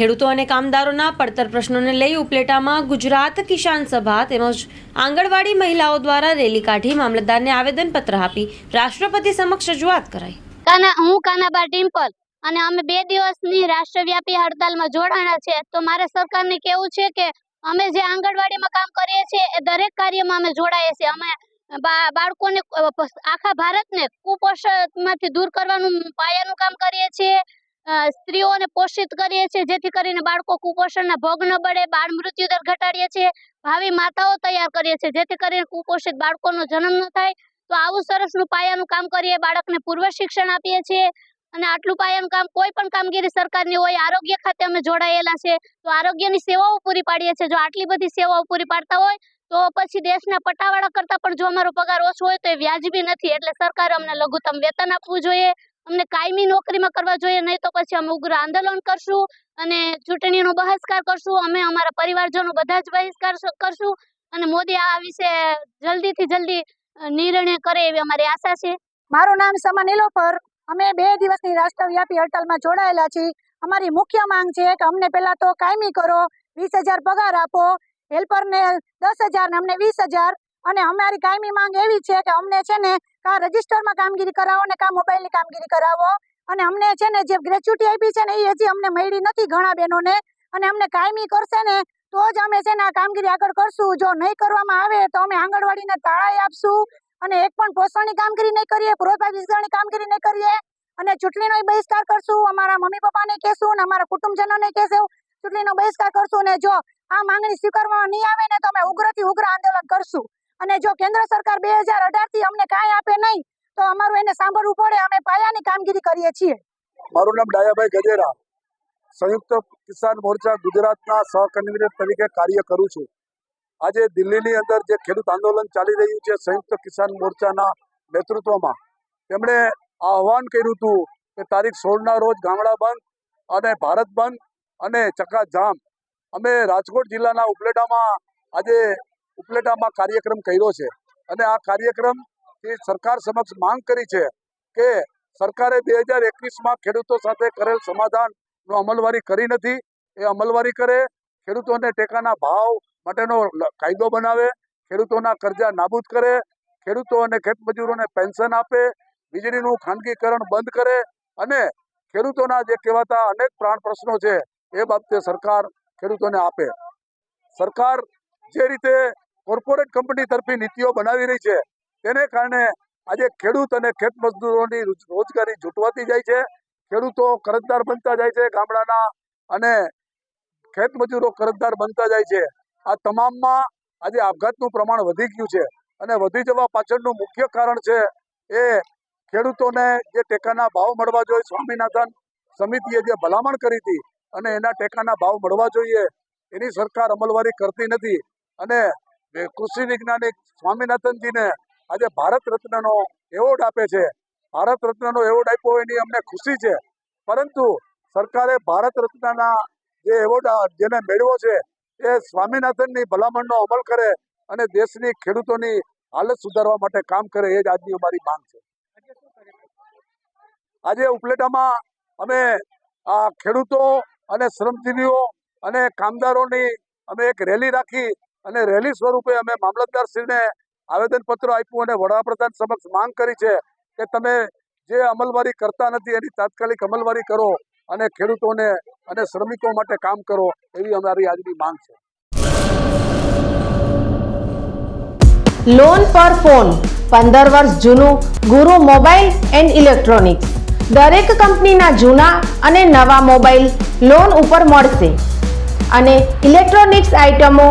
ખેડૂતો અને કામદારોના પડતર પ્રશ્નોને લઈ ઉપલેટામાં ગુજરાત કિસાન સભા તેમજ આંગણવાડી મહિલાઓ દ્વારા રેલી કાઢી મામલતદારને આવેદનપત્ર આપી રાષ્ટ્રપતિ સમક્ષ રજૂઆત કરાઈ. કાના હું કાનાબા ડિમ્પલ અને અમે બે દિવસની રાષ્ટ્રવ્યાપી હડતાલમાં જોડાણા છે. તો મારે સરકારને કેવું છે કે અમે જે આંગણવાડીમાં કામ કરીએ છીએ, એ દરેક કાર્યમાં અમે જોડાઈએ છીએ. અમે બાળકોને, આખા ભારતને કુપોષણમાંથી દૂર કરવાનું પાયાનું કામ કરીએ છીએ. સ્ત્રીઓને પોષિત કરીએ છીએ, જેથી કરીને બાળકો કુપોષણના ભોગ ન બળે બાળ મૃત્યુ દર ઘટાડીએ છીએ, ભાવિ માતાઓ તૈયાર કરીએ છીએ, જેથી કરીને કુપોષિત બાળકોનો જન્મ ન થાય. તો આવું સરસનું પાયાનું કામ કરીએ, બાળકને પૂર્વ શિક્ષણ આપીએ છીએ અને આટલું પાયાનું કામ કોઈ પણ કામગીરી સરકારની હોય, આરોગ્ય ખાતે અમે જોડાયેલા છે તો આરોગ્યની સેવાઓ પૂરી પાડીએ છીએ. જો આટલી બધી સેવાઓ પૂરી પાડતા હોય, તો પછી દેશના પટાવાળા કરતાં પણ જો અમારો પગાર ઓછો હોય, તો એ વ્યાજબી નથી. એટલે સરકારે અમને લઘુત્તમ વેતન આપવું જોઈએ. અમને કાયમી નોકરીમાં કરવા જોઈએ, નહીં તો પછી અમે ઉગ્ર આંદોલન કરશું અને ચૂંટણીનો બહિષ્કાર કરશું. અમે અમારા પરિવારજનો બધા જ બહિષ્કાર કરશું અને મોદી આ વિશે જલ્દીથી જલ્દી નિર્ણય કરે એવી અમારી આશા છે. મારું નામ સમા નીલોફર. અમે બે દિવસની રાષ્ટ્રવ્યાપી હડતાલમાં જોડાયેલા છીએ. અમારી મુખ્ય માંગ છે કે અમને પહેલા તો કાયમી કરો, વીસ હજાર પગાર આપો, હેલ્પરને દસ હજાર ને અમને વીસ હજાર. અને અમારી કાયમી માંગ એવી છે કે અમને છે ને કા રજિસ્ટરમાં કામગીરી કરાવો ને કા મોબાઈલની કામગીરી કરાવો. અને અમને છે ને જે ગ્રેચ્યુટી આપી છે ને એ હજી અમને મળી નથી ઘણા બહેનોને. અને અમને કાયમી કરશે ને તો જ અમે છે ને આ કામગીરી આગળ કરશું. જો નહીં કરવામાં આવે તો અમે આંગણવાડીને તાળાઈ આપશું. અને એક પણ પોષણની કામગીરી નહીં કરીએ પુરોધા વિસ્તરણની કામગીરી નહીં કરીએ. અને ચૂંટણીનો બહિષ્કાર કરશું. અમારા મમ્મી પપ્પાને કહેશું અને અમારા કુટુંબજનોને કહેશું. ચૂંટણીનો બહિષ્કાર કરશું ને જો આ માંગણી સ્વીકારવામાં નહીં આવે ને તો અમે ઉગ્રથી ઉગ્ર આંદોલન કરશું. અને જો કેન્દ્ર સરકાર બે હજાર અઢારથી અમને કાંઈ આપે નહીં, તો અમારું એને સાંભળવું પડે. અમે પાયાની કામગીરી કરીએ છીએ. મારું નામ ડાયાભાઈ ગજેરા. સંયુક્ત કિસાન મોરચા ગુજરાતના સહકન્વીનર તરીકે કાર્ય કરું છું. આજે દિલ્હીની અંદર જે ખેડૂત આંદોલન ચાલી રહ્યું છે સંયુક્ત કિસાન મોરચાના નેતૃત્વમાં, તેમણે આહવાન કર્યું હતું કે તારીખ સોળના રોજ ગામડા બંધ અને ભારત બંધ અને ચક્કાજામ. અમે રાજકોટ જિલ્લાના ઉપલેટામાં આજે ઉપલેટામાં કાર્યક્રમ કર્યો છે. અને આ કાર્યક્રમથી સરકાર સમક્ષ માંગ કરી છે કે સરકારે બે હજાર એકવીસમાં ખેડૂતો સાથે કરેલ સમાધાનનો અમલવારી કરી નથી. એ અમલવારી કરે, ખેડૂતોને ટેકાના ભાવ માટેનો કાયદો બનાવે, ખેડૂતોના કરજા નાબૂદ કરે, ખેડૂતો અને ખેતમજૂરોને પેન્શન આપે, વીજળીનું ખાનગીકરણ બંધ કરે અને ખેડૂતોના જે કહેવાતા અનેક પ્રાણ પ્રશ્નો છે એ બાબતે સરકાર ખેડૂતોને આપે. સરકાર જે રીતે કોર્પોરેટ કંપની તરફી નીતિઓ બનાવી રહી છે. તેને કારણે આજે ખેડૂત અને ખેત મજદૂરોની રોજગારી જૂટવાતી જાય છે. ખેડૂતો કરજદાર બનતા જાય છે ગામડાના અને ખેત મજૂરો કરજદાર બનતા જાય છે. આ તમામમાં આજે આપઘાતનું પ્રમાણ વધી ગયું છે અને વધી જવા પાછળનું મુખ્ય કારણ છે એ ખેડૂતોને જે ટેકાના ભાવ મળવા જોઈએ, સ્વામિનાથન સમિતિએ જે ભલામણ કરી હતી અને એના ટેકાના ભાવ મળવા જોઈએ, એની સરકાર અમલવારી કરતી નથી. અને એ કૃષિ વૈજ્ઞાનિક સ્વામિનાથનજીને આજે ભારત રત્નનો એવોર્ડ આપે છે. ભારત રત્નનો એવોર્ડ આપ્યો એની અમને ખુશી છે. પરંતુ સરકારે ભારત રત્નના જે એવોર્ડ જેને મેળવ્યો છે, એ સ્વામિનાથનની ભલામણનો અમલ કરે અને દેશની ખેડૂતોની હાલત સુધારવા માટે કામ કરે એ જ આજની અમારી માંગ છે. આજે ઉપલેટામાં અમે આ ખેડૂતો અને શ્રમજીવીઓ અને કામદારોની અમે એક રેલી રાખી અને રેલી સ્વરૂપે અમે મામલતદારશ્રીને આવેદનપત્ર આપ્યું અને વડાપ્રધાન સમક્ષ માંગ કરી છે કે તમે જે અમલવારી કરતા નથી એની તાત્કાલિક અમલવારી કરો અને ખેડૂતોને અને શ્રમિકો માટે કામ કરો એવી અમારી આજની માંગ છે. લોન પર ફોન પંદર વર્ષ જૂનું ગુરુ મોબાઈલ એન્ડ ઇલેક્ટ્રોનિક્સ. દરેક કંપનીના જૂના અને નવા મોબાઈલ લોન ઉપર મળશે. અને ઇલેક્ટ્રોનિક્સ આઇટમો